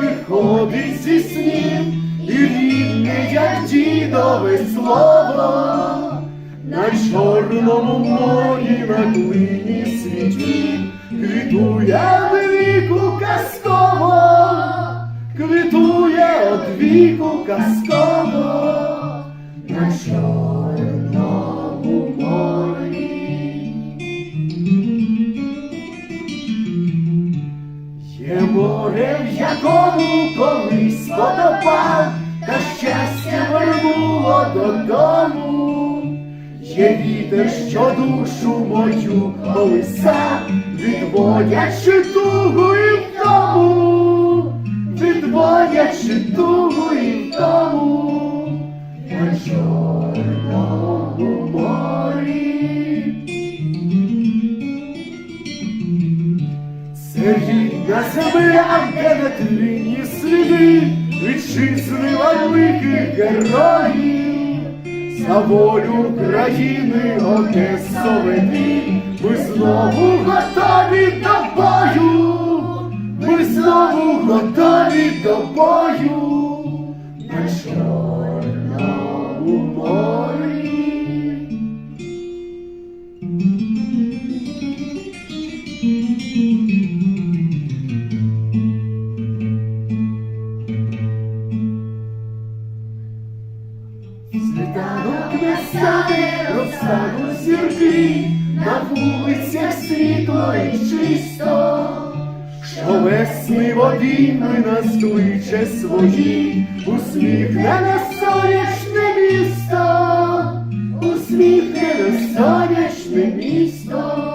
виходить зі снів, і рідне, як дідове слово, на чорному морі на клині віку казково, на чорному морі. Є море, в якому колись водопав, та щастя вернуло додому. Є вітер, що душу мою колиса, відводячи тугу відводячи тугу і втому, на чорному морі. Це рідна земля, де на тліні сліди вітчизни великих героїв, за волю України Одесовини, знову готові до бою на Чорному морі. Світанок настане, розтануть зірки, на вулицях світло і чисто, весни води нас кличе свої, усміхнене сонячне місто, усміхнене сонячне місто.